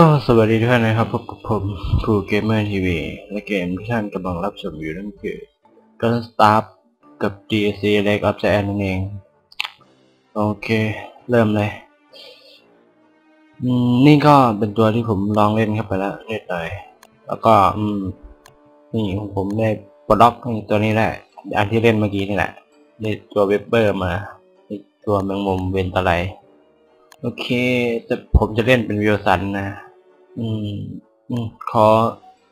ก็สวัสดีทุกท่านนะครับพบกับผมครูเกมเมอร์ทีวีและเกมที่ท่านกำลังรับชมอยู่นั่นคือ Gun Star กับ DSC Lake of Giant นั่นเอง โอเค เริ่มเลย นี่ก็เป็นตัวที่ผมลองเล่นเข้าไปแล้วเล่นหน่อยแล้วก็นี่ของผมได้ปลดล็อกตัวนี้แหละ อันที่เล่นเมื่อกี้นี่แหละได้ตัวเวบเบอร์มาตัวแมงมุมเวนตะไลโอเค จะผมจะเล่นเป็นวิวสันนะ อืมอืมขอ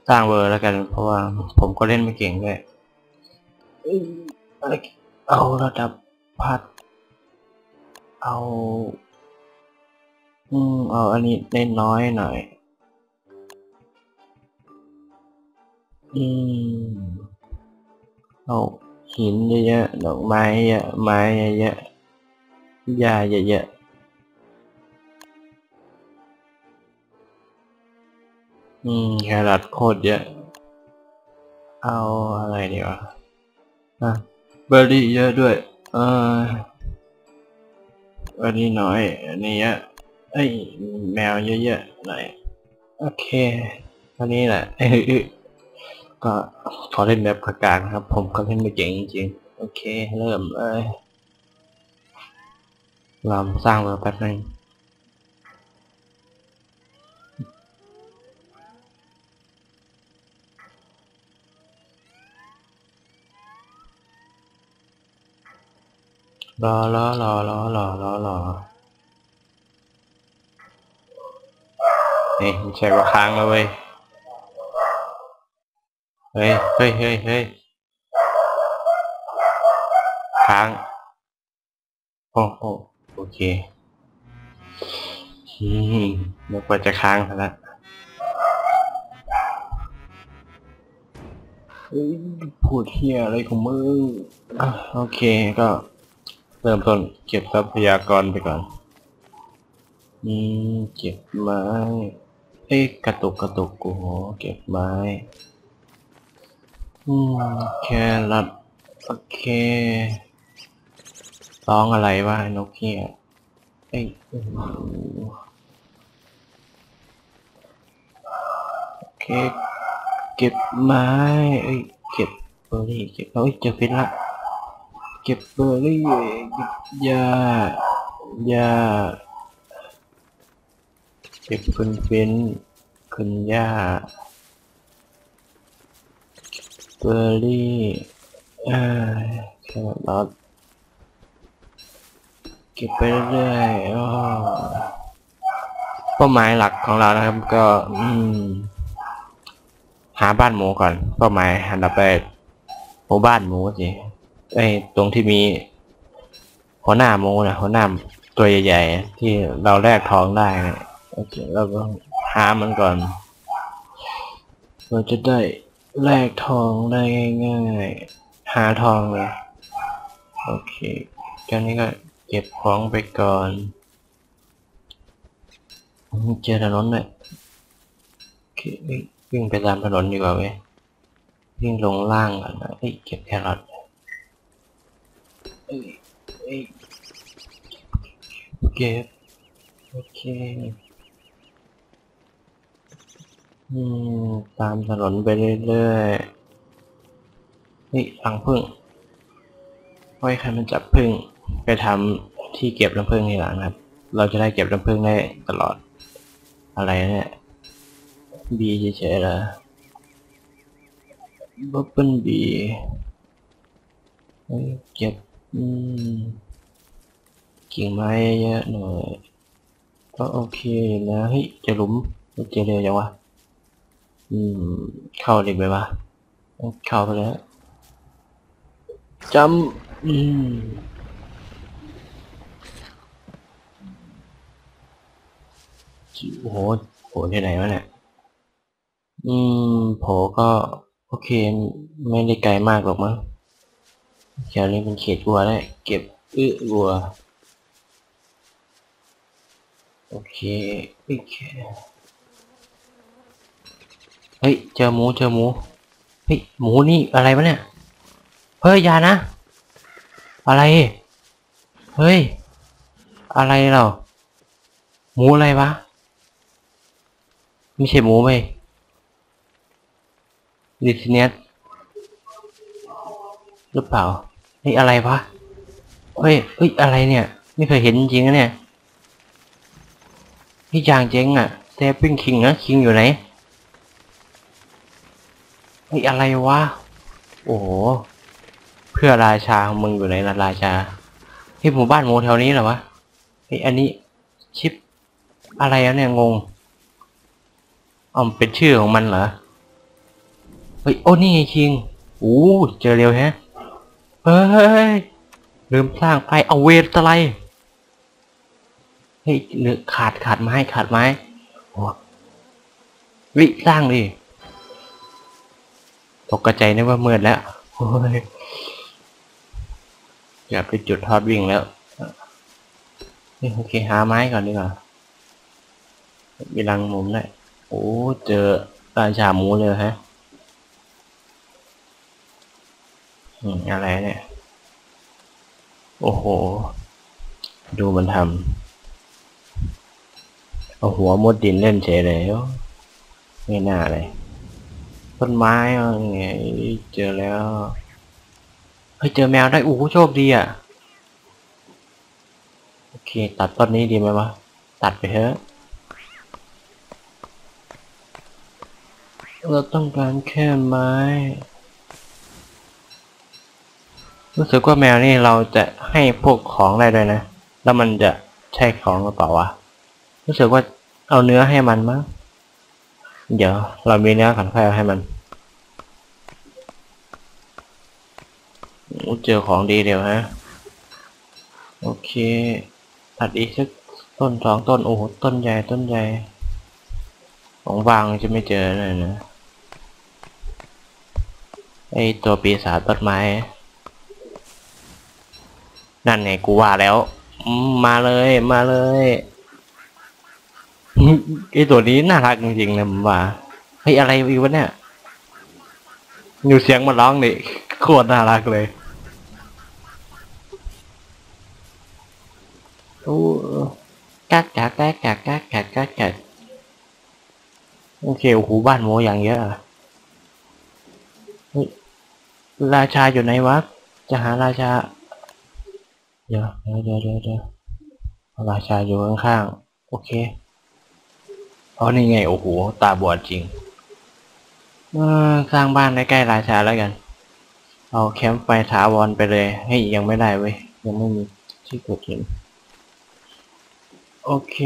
สร้างเวอร์แล้วกัน เพราะว่าผมก็เล่นไม่เก่งด้วยเอ้ยอะไราระดับพัด เอา อืม เอาอันนี้ได้น้อยหน่อย อืม เอาหินเยอะๆดอกไม้เยอะไม้เยอะๆหญ้าเยอะๆ อืมแครอทโคตรเยอะ เอาอะไรดีวะอะเบอร์รี่เยอะด้วย เอออันนี้น้อย อันนี้เยอะเอ้ยแมวเยอะๆหน่อย โอเคอันนี้แหละเอ้ยก็ขอเล่นแบบกลางๆครับ ผมก็เล่นไม่เก่งจริงๆ โอเค เริ่มเลยลองสร้างมาแป๊บนึง รอรอรอรอรอรอรอนี่ไม่ใช่ว่าค้างแล้วเว้ย เฮ้ยเฮ้ยเฮ้ยเฮ้ยค้างโอ้โอ้โอเคอืมนึกว่าจะค้างแล้วเฮ้ยพูดเฮียอะไรของมึงอะโอเคก็ เริ่มต้นเก็บทรัพยากรไปก่อนอืมเก็บไม้เอ้ยกระตุกกระตุกกูโหเก็บไม้อืมแครอทโอเคร้องอะไรวะไอ้นกเฮียเอ้ยโอเค เก็บไม้ เอ้ย เก็บเบอร์รี่เก็บเอ้ยเจอฟิตละ เก็บเบอร์รี่เก็บยายาเก็บฟืนฟินขึ้นหญ้าเบอร์รี่เอ้ยแครอทเก็บไปเรื่อยๆเป้าหมายหลักของเรานะครับ ก็หาบ้านหมูก่อน เป้าหมายอันดับแรกหมู่บ้านหมูสิ ไอ้ตรงที่มี หัวหน้าโมนะหัวหน้าตัวใหญ่ๆ ที่เราแลกทองได้นะโอเคเราก็หามันก่อน เราจะได้แลกทองได้ง่ายๆ หาทองเลย โอเคกันนี้ก็เก็บของไปก่อน เจอถนนเลยวิ่งไปตามถนนดีกว่าเว้ยวิ่งลงล่างก่อนนะเอ้ยเก็บแครอท เอ้ยเอ้ยเก็บโอเคอืมตามถนนไปเรื่อยๆนี่รังผึ้งไว้ใครมันจับผึ้งไปทำที่เก็บน้ำผึ้งนี่แหละนะครับ เราจะได้เก็บน้ำผึ้งได้ตลอด อะไรเนี่ยบีเฉยๆเหรอบับเบิ้ลบีเก็บ กิ่งไม้เยอะหน่อย ก็โอเคนะเฮ้ยจะหลุมเจอเร็วยังวะอืม เข้าเด็กไปวะเข้าไปแล้วจำอืมโอ้โหโผล่ที่ไหนวะเนี่ย อืมโผล่ก็ โอเค ไม่ได้ไกลมากหรอกมั้ง แถวนี้เป็นเขตวัวได้เก็บอื้อวัว โอเคโอเคเฮ้ย เจอหมูเจอหมู เฮ้ย หมูนี่อะไรวะเนี่ย เฮ้ยอยานะ อะไร เฮ้ย อะไรเราหมูอะไรวะ ไม่ใช่หมูเว้ยลิซิเนส หรือเปล่าเฮ้ยอะไรวะเฮ้ยเฮ้ยอะไรเนี่ย ไม่เคยเห็นจริงนะเนี่ยนี่อย่างเจ๋งอะเซฟิ้งคิงนะคิงอยู่ไหนเฮ้ยอะไรวะโอ้โหเพื่อราชาของมึงอยู่ไหนล่ะราชาที่หมู่บ้านโมแถวนี้เหรอวะเฮ้ยอันนี้ชิปอะไรอะเนี่ยงงอ๋อเป็นชื่อของมันเหรอเฮ้ยโอ้นี่ไงคิงโอ้เจอเร็วแฮะ เฮ้ยลืมสร้างไปเอาเวทอะไรเฮ้ยเหลือขาดขาดไม้ขาดไม้โอ้วิสร้างดิตกกระใจนึกว่ามืดแล้วโอ้ยอยากไปจุดทอดวิ่งแล้วนี่โอเคหาไม้ก่อนดีกว่ามีรังมุมได้โอ้เจอราชาหมูเลยฮะ อืมอะไรเนี่ย โอ้โห ดูมันทำเอาหัวมดดินเล่นเฉยเลยไม่น่าเลยต้นไม้อะไรไงเจอแล้วเฮ้ยเจอแมวได้โอ้โหโชคดีอะโอเค ตัดต้นนี้ดีไหมวะตัดไปเถอะเราต้องการแค่ไม้ รู้สึกว่าแมวนี่เราจะให้พวกของได้ด้วยนะ แล้วมันจะใช่ของหรือเปล่าวะ รู้สึกว่าเอาเนื้อให้มันมั้ง เดี๋ยว เรามีเนื้อขันค่อยเอาให้มัน เจอของดีเดี๋ยวฮะ โอเค ตัดอีกสักต้นสองต้น โอ้โห ต้นใหญ่ต้นใหญ่ ของวางจะไม่เจอเลยนะ ไอตัวปีศาจต้นไม้ นั่นไงกูว่าแล้ว มาเลยมาเลยไอตัวนี้น่ารักจริงๆนะผมว่าเฮ้ยอะไรอีกวะเนี่ยอยู่เสียงมันร้องนี่โคตรน่ารักเลยโอ้กักกักกักกักกักกักกักกักโอเคโอ้โหบ้านโมอย่างเยอะอะเฮ้ยราชาอยู่ไหนวะ จะหาราชา เดี๋ยวเดี๋ยวเดี๋ยวเดี๋ยวเดี๋ยวราชาอยู่ข้างๆ โอเคอ๋อนี่ไง โอ้โห ตาบอดจริงสร้างบ้านใกล้ๆราชาแล้วกัน เอาแคมป์ไฟถาวรไปเลย ให้ยยังไม่ได้เว้ย ยังไม่มีที่กดเห็น โอเค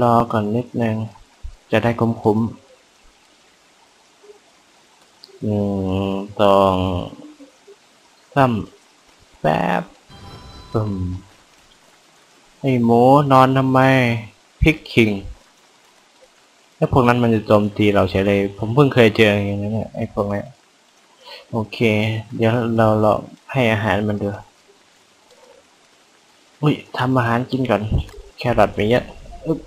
รอก่อนนิดนึง จะได้คุ้มๆหนึ่งสองสามแป๊บึมไอ้หมูนอนทำไมพิกคิงไอ้พวกนั้นมันจะโจมตีเราเฉยเลย ผมเพิ่งเคยเจออย่างนี้เนี่ยไอ้พวกนี้โอเค เดี๋ยวเราลองให้อาหารมันดูอุ้ยทำอาหารกินก่อน แครอทไปเยอะอึ๊บ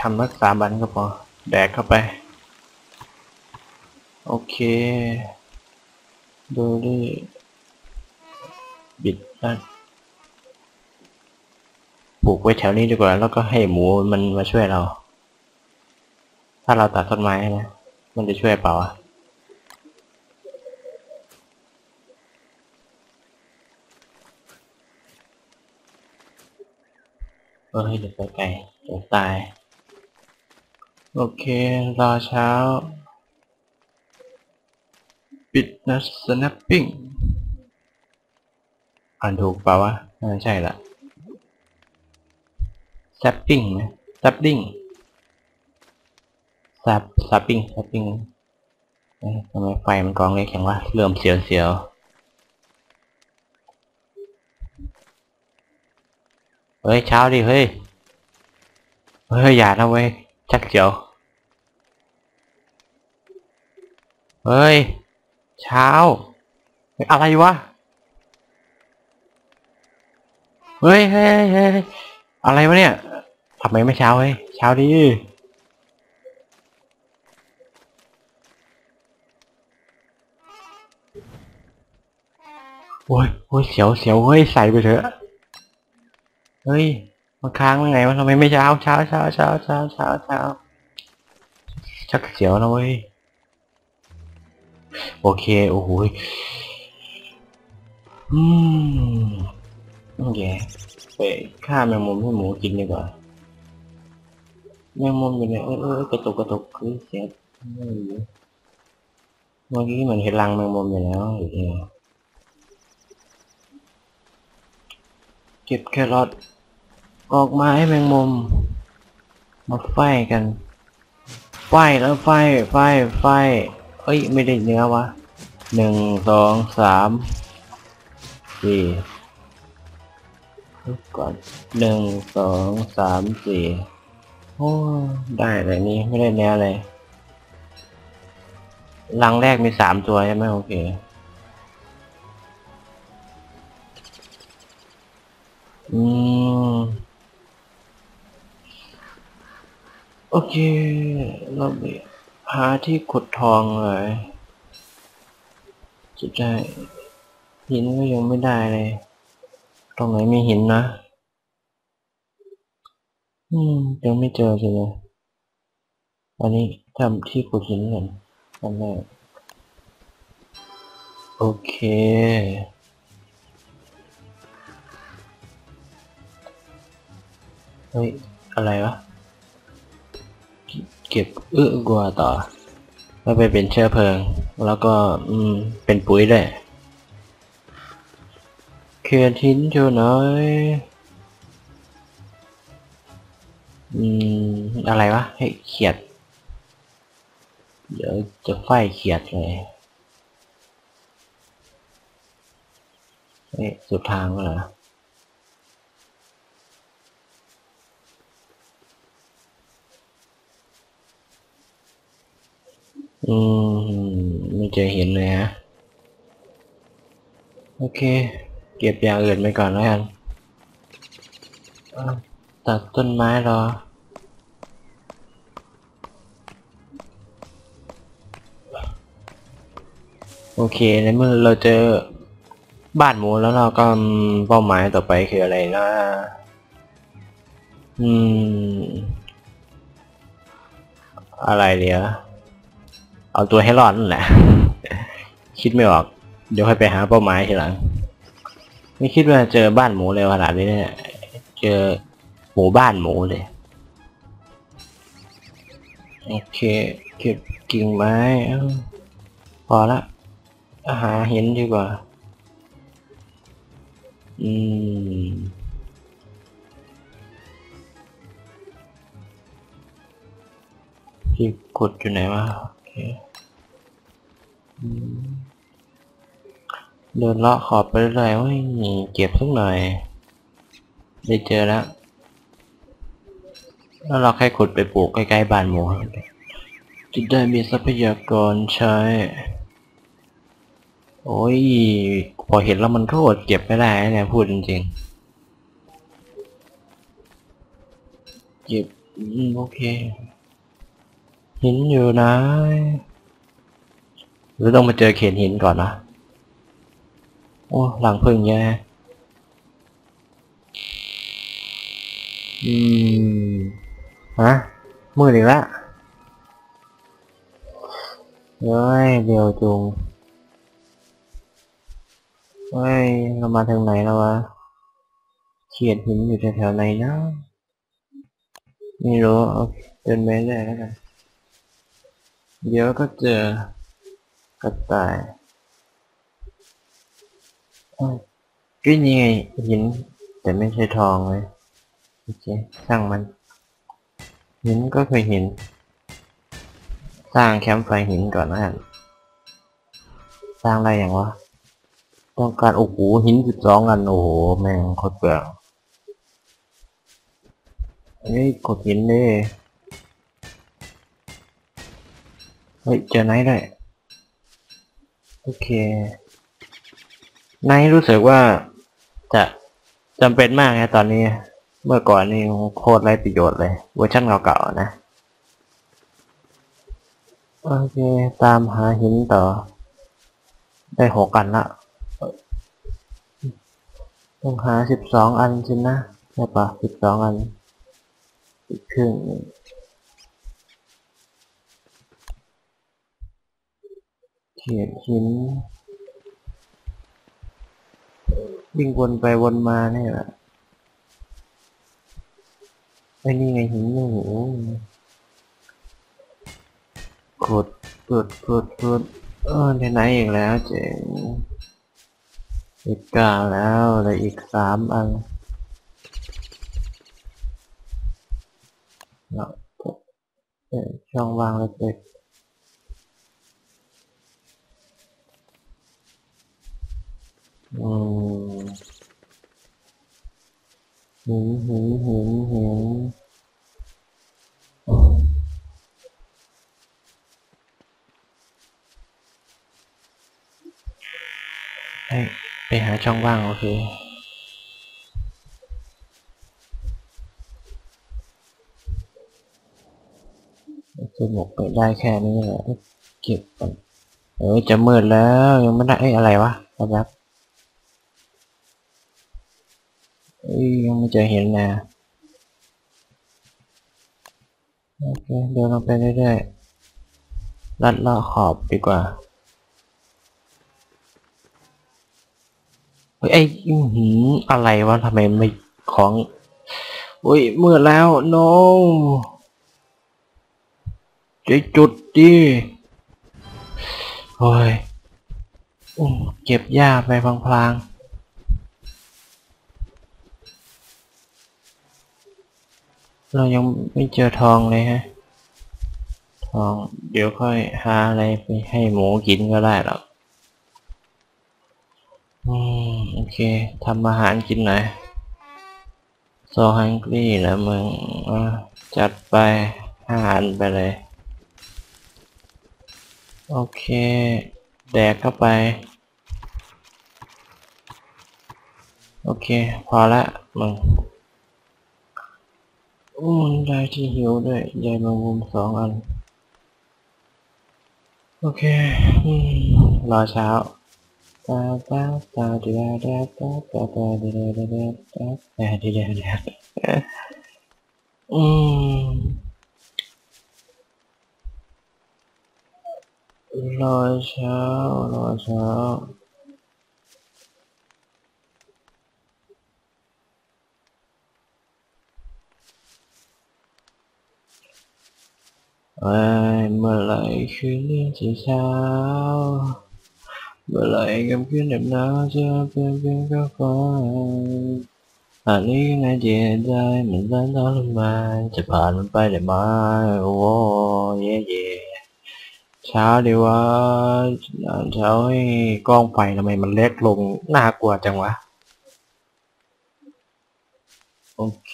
ทำสักสามวันก็พอ แดกเข้าไป โอเค ดูดิบิดนั่นปลูกไว้แถวนี้ดีกว่า แล้วก็ให้หมูมันมาช่วยเรา ถ้าเราตัดต้นไม้นะ มันจะช่วยเปล่าอะเออให้เดี๋ยวไปไกลเดี๋ยวตาย โอเค รอเช้า ปิดนะ snapping อ่านถูกเปล่าวะน่ใช่ละ sapping นะ sapping sap sapping sapping ทำไมไฟมันกองเล็กแข็งวะ เริ่มเสียวเสียวเฮ้ย เช้าดิ เฮ้ย เฮ้ย อย่านะเว้ยชักเจียว เฮ้ย เช้า อะไรวะ เฮ้ยเฮ้ยเฮ้ยอะไรวะเนี่ยทำไมไม่เช้าเฮ้ย เช้าดิโอ้ยโอ้ยเสียวเสียวเฮ้ย ใส่ไปเถอะ เฮ้ยมันค้างยังไงวะทำไมไม่เช้าเช้าเช้าเช้าเช้าเช้าเช้าชักเสียวนะเว้ย โอเค โอ้โหอืมโอเคไปฆ่าแมงมุมให้หมูกินดีกว่าแมงมุมอยู่ไหนเออเออกระตุกกระตุกคือเสียเมื่อกี้เหมือนเห็นรังแมงมุมอยู่แล้วอยู่เนี่เก็บแครอทออกมาให้แมงมุม มาไฟกัน ไฟแล้วไฟไฟไฟ เอ้ย ไม่ได้เนื้อวะหนึ่งสองสามสี่ก่อนหนึ่งสองสามสี่โอ้ได้เลยนี่ไม่ได้เนื้อเลยรังแรกมีสามตัวใช่ไหมโอเคอืมโอเคเราไป หาที่ขุดทองเลย จะได้ หินก็ยังไม่ได้เลย ตรงไหนมีหินนะ อืม ยังไม่เจอเลยอันนี้ทำที่ขุดหินก่อนอันแรกโอเค เฮ้ย อะไรวะ เก็บเอื้อกว่าต่อ แล้วไปเป็นเชื้อเพลิง แล้วก็อืมเป็นปุ๋ยด้วยเขียนทิ้นเจอหน่อยอืมอะไรวะให้เขียด เดี๋ยวจะไฟเขียดเลยเอ๊ะสุดทางแล้วเหรอ อืม ไม่เจอเห็นเลยฮะ โอเค เก็บอย่างอื่นไปก่อนแล้วกันอะตัดต้นไม้รอโอเคในเมื่อเราเจอบ้านหมูแล้วเราก็เป้าหมายต่อไปคืออะไรนะ อืม อะไรเดี๋ยว เอาตัวให้รอดนั่นแหละ คิดไม่ออก เดี๋ยวค่อยไปหาเป้าหมายทีหลัง ไม่คิดว่าเจอบ้านหมูเร็วขนาดนี้เนี่ยเจอหมู่บ้านหมูเลยโอเค เก็บกิ่งไม้เอ้าพอละหาเห็นดีกว่า อืมที่กดอยู่ไหนวะ เคเดินเลาะขอบไปเรื่อยๆโอ้ยเก็บสักหน่อย ได้เจอแล้ว แล้วเราแค่ขุดไปปลูกใกล้ๆบ้านหมูจะได้มีทรัพยากรใช้ โอ้ย พอเห็นแล้วมันก็อดเก็บไม่ได้นะเนี่ยพูดจริงๆ เก็บ โอเค หินอยู่นะหรือต้องมาเจอเขตหินก่อนนะโอ้หลังพึ่งแย่อืมฮะมืดอีกละเฮ้ยเดี๋ยวจุงเฮ้ยเรามาทางไหนแล้ววะเขียดหินอยู่แถวๆไหนนะไม่รู้เอาเดินไปเรื่อยแล้วกัน เดี๋ยวก็เจอกระต่ายก็นี่ไงหิน แต่ไม่ใช่ทองเลยโอเคช่างมันหินก็คือหิน สร้างแคมป์ไฟหินก่อนนะสร้างอะไรอย่างวะต้องการโอ้โหหินสิบสองอันโอ้โหแม่งโคตรเปลืองเฮ้กดหินดิ เฮ้ยเจอไนท์ด้วยโอเคไนท์รู้สึกว่าจะจำเป็นมากนะตอนนี้ เมื่อก่อนนี่โคตรไรประโยชน์เลยเวอร์ชันเก่าๆนะโอเค ตามหาหินต่อ ได้หกอันละต้องหาสิบสองอันสินะโหช่ปะสิบสองอันอีกครึ่งหนึ่ง เขียนหินวิ่งวนไปวนมาเนี่ยแหละไอ้นี่ไงหินโอ้โหขุดขุดขุดขุดเออที่ไหนอีกแล้วเจ๋งอีกกาแล้วเลืออีกสามอันเราเออช่องว่างเล็กๆ อืมหินหินหินหินให้ไปหาช่องว่างโอเคสนุกไปได้แค่นี้แหละเก็บก่อนเออจะมืดแล้วยังไม่ได้เอ้ยอะไรวะครับเอ้ ยังไม่เจอเห็นนะโอเคเดินลงไปเรื่อยๆลัดเลาะขอบดีกว่าเฮ้ยไอ้อื้อหืออะไรวะทำไมไม่ของโอ้ยเมืดแล้วโน no. จะจุดดิโอ้ยอืมเก็บหญ้าไปพลางๆ เรายังไม่เจอทองเลยฮะ ทอง เดี๋ยวค่อยหาอะไรไปให้หมูกินก็ได้หรอกอืมโอเคทำอาหารกินหน่อยโซฮังกี้นะมึงจัดไปอาหารไปเลย โอเค แดกเข้าไป โอเค พอละมึง อู้มันได้ที่หิวด้วยใยแมงมุมสองอัน โอเคอืมรอเช้าตาตาตาดีดาดาตาตาตาดีดาดาดาตาตาดีดาดาอืมรอเช้ารอเช้า เอ้ยเมื่อไหร่คืนนี้จะเช้า เมื่อไหร่กับคืนเหน็บหนาวจะเป็นเพียงแค่ฝันอันนี้ไงเจียใจเหมือนฉันทรมานจะผ่านมันไปได้ไหมโอ้เย่เย่เช้าดีว่าเช้าให้กล้องไฟทำไมมันเล็กลงน่ากลัวจังวะ โอเค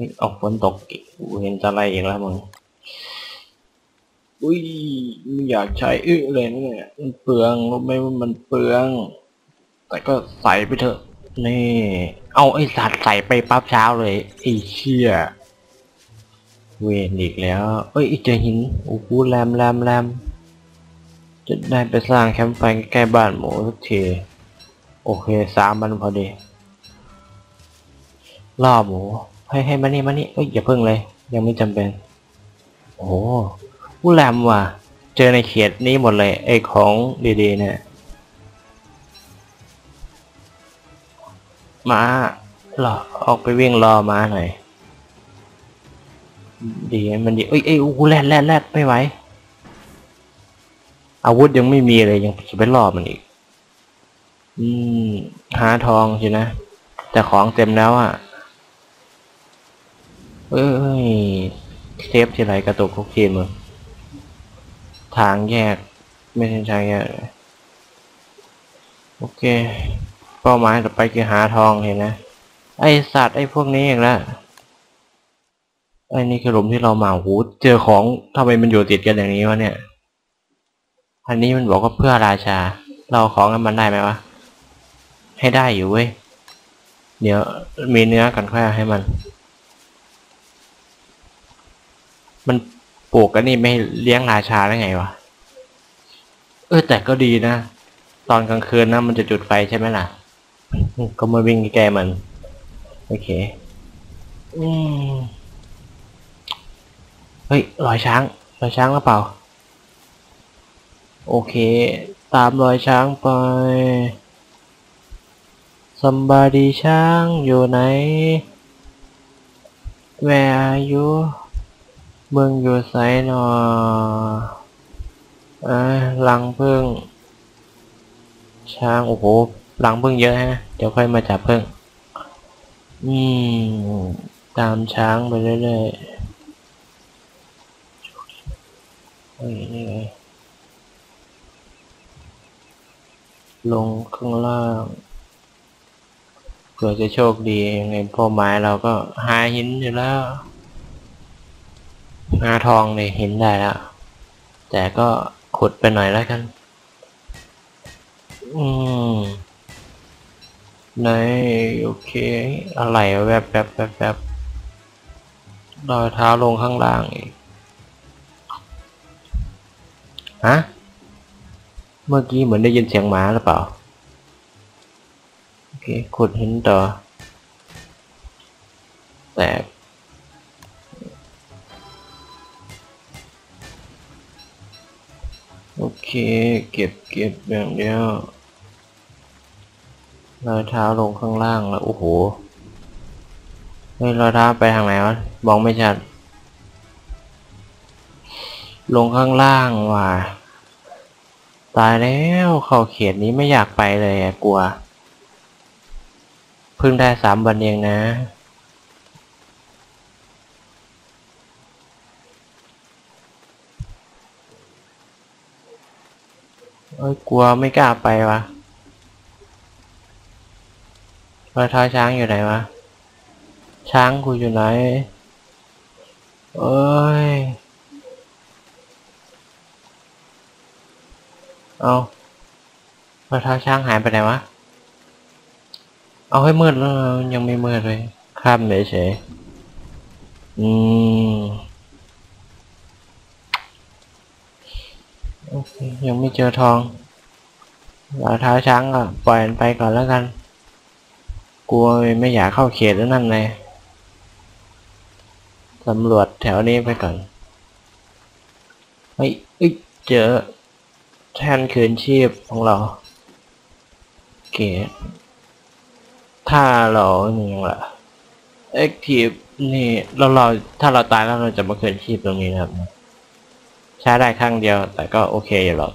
ฮ้ยเฮ้ยออกฝนตกกูเห็นอะไรอีกแล้วมึงอุ้ยไม่อยากใช้อึเลยเนี่ยมันเปลืองรู้ไหมว่ามันเปลือง แต่ก็ใส่ไปเถอะ นี่ เอาไอสัตว์ใส่ไปปั๊บเช้าเลยไอเชี่ยเวนอีกแล้วเอ้ยเจอหินโอ้โหแรมแรมแรมจะได้ไปสร้างแคมป์ไฟใกล้บ้านหมูสักทีโอเคสามมันพอดีล่อหมู ให้ให้มานี่มานี่เอ้ยอย่าเพิ่งเลย ยังไม่จำเป็น โอ้โหผู้แรมว่ะ เจอในเขตนี้หมดเลย ไอ้ของดีๆเนี่ยมาหรอออกไปวิ่งรอมาหน่อยดีมันดีเอ้ยเอ้ยโอ้แรดแรดแรดไม่ไหวอาวุธยังไม่มีเลยยังจะไปรอบมันอีก อืมหาทองสินะ แต่ของเต็มแล้วอะ เอ้ยเซฟทีไรกระตุกทุกทีมึงทางแยก ไม่ใช่ทางแยกโอเค เป้าหมายต่อไปคือหาทองเห็นนะไอสัตว์ไอพวกนี้อีกแล้วไอ้นี่คือหลุมที่เรามาหูเจอของทำไมมันอยู่ติดกันอย่างนี้วะเนี่ย อันนี้มันบอกว่าเพื่อราชา เราของกันมันได้ไหมวะ ให้ได้อยู่เว้ย เดี๋ยวมีเนื้อกันแค่ให้มัน มันปลูกกันนี่ไม่เลี้ยงราชาได้ไงวะ เออแต่ก็ดีนะ ตอนกลางคืนนะมันจะจุดไฟใช่ไหมล่ะ ก็มาวิ่งแกมัน โอเค อืมเฮ้ยรอยช้างรอยช้างหรือเปล่า โอเค ตามรอยช้างไปสัมบาดีช้างอยู่ไหน Where are you มึงอยู่ไสนอเอ้ยลังพึ่ง ช้าง โอ้โหลังพึ่งเยอะฮะ เดี๋ยวค่อยมาจับพึ่ง อืม ตามช้างไปเรื่อยๆเฮ้ยนี่ไงลงข้างล่างเผื่อจะโชคดียังไงพ่อไม้เราก็หาหินอยู่แล้ว หาทองเนี่ยหินได้แล้ว แต่ก็ขุดไปหน่อยแล้วกัน อืมในโอเค อะไรแวบแวบแวบแวบรอยเท้าลงข้างล่างอีกฮะ เมื่อกี้เหมือนได้ยินเสียงหมาหรือเปล่า โอเค ขุดหินต่อ แตก โอเค เก็บเก็บแบบเดียวรอยเท้าลงข้างล่างแล้ว โอ้โหเฮ้ยรอยเท้าไปทางไหนวะมองไม่ชัด ลงข้างล่างว่ะตายแล้วเข้าเขตนี้ไม่อยากไปเลยกลัว เพิ่งได้สามวันเองนะ เอ้ยกลัวไม่กล้าไปวะรอยเท้าช้างอยู่ไหนวะ ช้างกูอยู่ไหน เอ้ย เอารอยเท้าช้างหายไปไหนวะ เอาให้มืดแล้วยังไม่มืดเลยข้ามเฉยๆอืม โอเค ยังไม่เจอทองเรอยเท้าช้างก็ปล่อยมันไปก่อนแล้วกัน กลัวไม่อยากเข้าเขตแล้วนั่นเลยสำรวจแถวนี้ไปก่อนเฮ้ยเอ้ยเจอ แทนคืนชีพของเรา เกตถ้าเรานี่ยังล่ะ active นี่เราเราถ้าเราตายแล้วเราจะมาคืนชีพตรงนี้นะครับ ใช้ได้ครั้งเดียว แต่ก็โอเคอยู่หรอก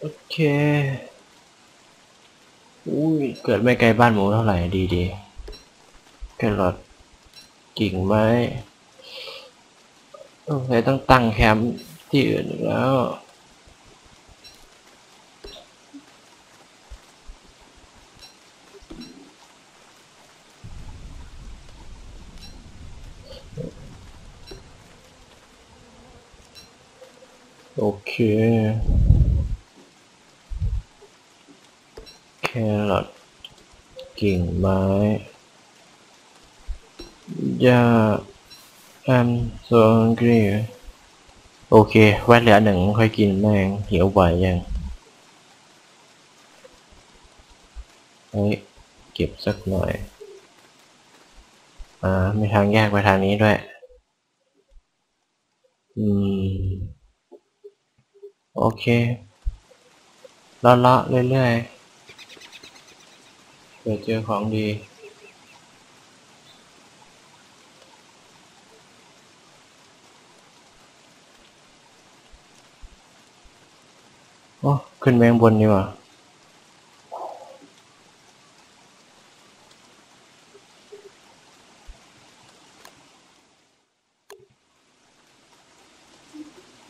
โอเคอุ้ยเกิดไม่ไกลบ้านหมูเท่าไหร่ดีดีแครอทกิ่งไม้โอเคต้องตั้งแคมป์ที่อื่นแล้ว โอเคแครอทกิ่งไม้หญ้าแอมโซนกรีโอเค แวดเหลือหนึ่งค่อยกินแม่งหิวบ่อยยังเฮ้ยเก็บสักหน่อย อ่า มีทางแยกไปทางนี้ด้วย อืม โอเคละละเรื่อยๆเผื่อเจอของดีโอ้ขึ้นแมงบนดีกว่า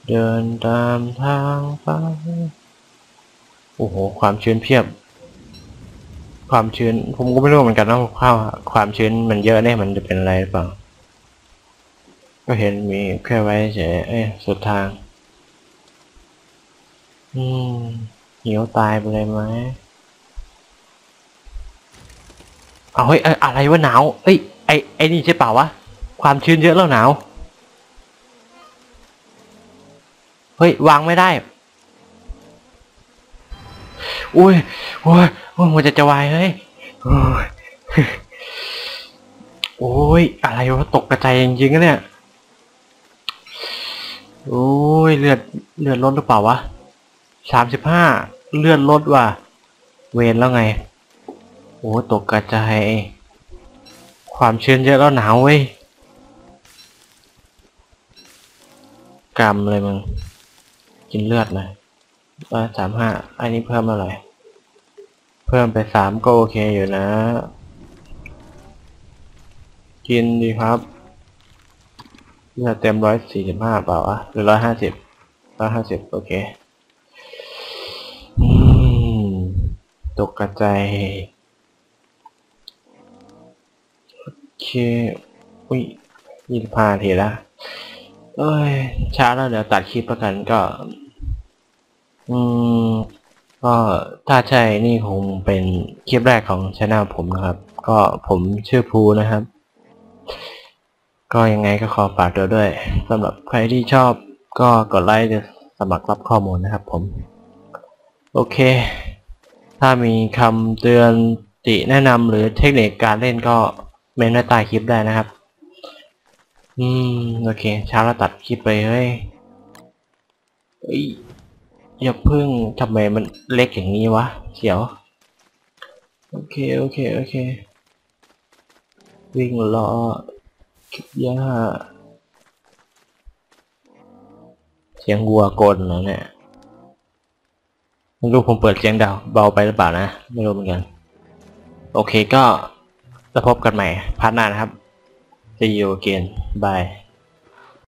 เดินตามทางไป โอ้โห ความชื้นเพียบ ความชื้น ผมก็ไม่รู้เหมือนกันนะว่าความชื้นมันเยอะเนี่ยมันจะเป็นอะไรหรือเปล่า ก็เห็นมีแค่ไว้เฉยเอ้สุดทาง อืมหิวตายไปเลยไหมเอาเฮ้ยเอ้ยอะไรวะหนาว เอ้ยไอไอนี่ใช่เปล่าวะ ความชื้นเยอะแล้วหนาว เฮ้ยวางไม่ได้อุ้ยโอ้ยโอ้ยหัวใจจะวายเฮ้ยโอ้ยโอ้ยอะไรวะตกกระจายจริงๆนะเนี่ยโอ้ยเลือดเลือดลดหรือเปล่าวะสามสิบห้าเลือดลดว่ะ เวนแล้วไง โอ้ตกกระจายความชื้นเยอะแล้วหนาวเว้ยกรรมเลยมึง กินเลือดหน่อยว่าสามห้าอันนี้เพิ่มเท่าไรเพิ่มไปสามก็โอเคอยู่นะ กินดีครับเลือดเต็มร้อยสี่สิบห้าเปล่าวะหรือร้อยห้าสิบร้อยห้าสิบโอเคตกกระจายโอเค อุ้ยยี่สิบห้าทีละ เอ้ย ช้าแล้วเดี๋ยวตัดคลิปประกันก็ อืม ก็ถ้าใช่นี่คงเป็นคลิปแรกของช anel ผมนะครับ ก็ผมชื่อภูนะครับ ก็ยังไงก็ขอฝากด้วยด้วยสำหรับใครที่ชอบก็กดไลค์สมัครรับข้อมูลนะครับผม โอเค ถ้ามีคำเตือนติแนะนำหรือเทคนิคการเล่นก็เมนไว้ใต้คลิปได้นะครับ อืม โอเค เช้าเราตัดคลิปไปเฮ้ยเอ้ยอย่าเพึ่งทำไมมันเล็กอย่างนี้วะเขียว โอเค โอเค โอเค วิ่งล้อคิดยาเสียงวัวกลแล้วเนี่ยไม่รู้ผมเปิดเสียงเดาเบาไปหรือเปล่านะ ไม่รู้เหมือนกัน โอเคก็จะพบกันใหม่พาร์ทหน้านะครับ See you again. Bye